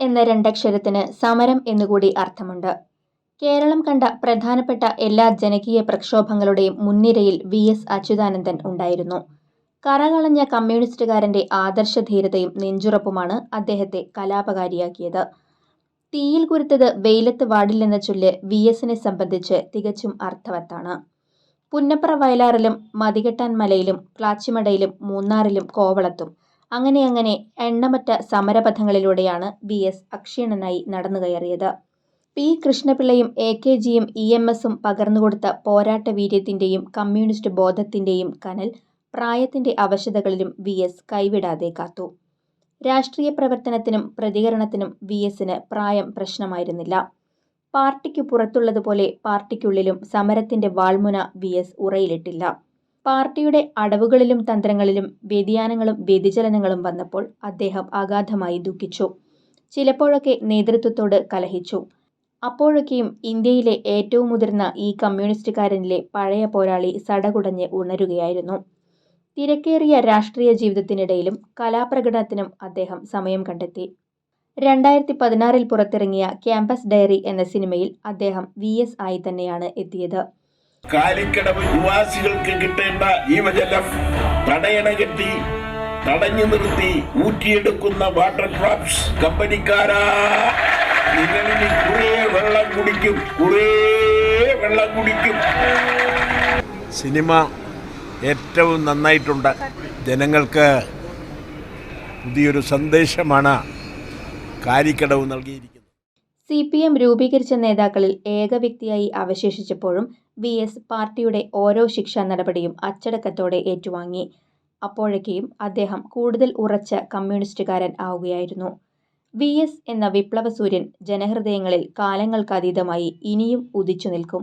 എന്ന രണ്ടക്ഷരത്തിന് സമരം എന്നുകൂടി അർത്ഥമുണ്ട്. കേരളം കണ്ട പ്രധാനപ്പെട്ട എല്ലാ ജനകീയ പ്രക്ഷോഭങ്ങളുടെയും മുൻനിരയിൽ വി എസ് അച്യുതാനന്ദൻ ഉണ്ടായിരുന്നു. കറകളഞ്ഞ കമ്മ്യൂണിസ്റ്റുകാരന്റെ ആദർശധീരതയും നെഞ്ചുറപ്പുമാണ് അദ്ദേഹത്തെ കലാപകാരിയാക്കിയത്. തീയിൽ കുരുത്തത് വെയിലത്ത് വാടില്ലെന്ന ചൊല്ല് വി എസിനെ സംബന്ധിച്ച് തികച്ചും അർത്ഥവത്താണ്. പുന്നപ്ര വയലാറിലും മതികെട്ടാൻ മലയിലും ക്ലാച്ചിമടയിലും മൂന്നാറിലും കോവളത്തും അങ്ങനെ അങ്ങനെ എണ്ണമറ്റ സമരപഥങ്ങളിലൂടെയാണ് വി എസ് അക്ഷീണനായി നടന്നുകയറിയത് പി കൃഷ്ണപിള്ളയും എ കെ ജിയും ഇ എം എസും പകർന്നുകൊടുത്ത പോരാട്ട വീര്യത്തിന്റെയും കമ്മ്യൂണിസ്റ്റ് ബോധത്തിന്റെയും കനൽ പ്രായത്തിന്റെ അവശതകളിലും വി എസ് കൈവിടാതെ കാത്തു. രാഷ്ട്രീയ പ്രവർത്തനത്തിനും പ്രതികരണത്തിനും വി എസിന് പ്രായം പ്രശ്നമായിരുന്നില്ല. പാർട്ടിക്ക് പുറത്തുള്ളതുപോലെ പാർട്ടിക്കുള്ളിലും സമരത്തിന്റെ വാൾമുന വി എസ് ഉറയിലിട്ടില്ല. പാർട്ടിയുടെ അടവുകളിലും തന്ത്രങ്ങളിലും വ്യതിയാനങ്ങളും വ്യതിചലനങ്ങളും വന്നപ്പോൾ അദ്ദേഹം അഗാധമായി ദുഃഖിച്ചു. ചിലപ്പോഴൊക്കെ നേതൃത്വത്തോട് കലഹിച്ചു. അപ്പോഴൊക്കെയും ഇന്ത്യയിലെ ഏറ്റവും മുതിർന്ന ഈ കമ്മ്യൂണിസ്റ്റുകാരനിലെ പഴയ പോരാളി സടകുടഞ്ഞ് ഉണരുകയായിരുന്നു. തിരക്കേറിയ രാഷ്ട്രീയ ജീവിതത്തിനിടയിലും കലാപ്രകടനത്തിനും അദ്ദേഹം സമയം കണ്ടെത്തി. രണ്ടായിരത്തി പതിനാറിൽ പുറത്തിറങ്ങിയ ക്യാമ്പസ് ഡയറി എന്ന സിനിമയിൽ അദ്ദേഹം വി ആയി തന്നെയാണ് എത്തിയത്. കാലിക്കടവ് നിവാസികൾക്ക് കിട്ടേണ്ട ജീവജലം തടയണ കെട്ടി തടഞ്ഞു നിർത്തി ഊറ്റിയെടുക്കുന്ന വാട്ടർ ഡ്രോപ്സ് കമ്പനിക്കാരാ. നിങ്ങളിനി കുറേ വെള്ളം കുടിക്കും കുറേ വെള്ളം കുടിക്കും. സിനിമ ഏറ്റവും നന്നായിട്ടുണ്ട്. ജനങ്ങൾക്ക് പുതിയൊരു സന്ദേശമാണ് കാരിക്കടവ് നൽകിയിരിക്കുന്നത്. സി പി എം രൂപീകരിച്ച നേതാക്കളിൽ ഏക വ്യക്തിയായി അവശേഷിച്ചപ്പോഴും വി എസ് പാർട്ടിയുടെ ഓരോ ശിക്ഷാ നടപടിയും അച്ചടക്കത്തോടെ ഏറ്റുവാങ്ങി. അപ്പോഴേക്കും അദ്ദേഹം കൂടുതൽ ഉറച്ച കമ്മ്യൂണിസ്റ്റുകാരൻ ആവുകയായിരുന്നു. വി എസ് എന്ന വിപ്ലവസൂര്യൻ ജനഹൃദയങ്ങളിൽ കാലങ്ങൾക്കതീതമായി ഇനിയും ഉദിച്ചു നിൽക്കും.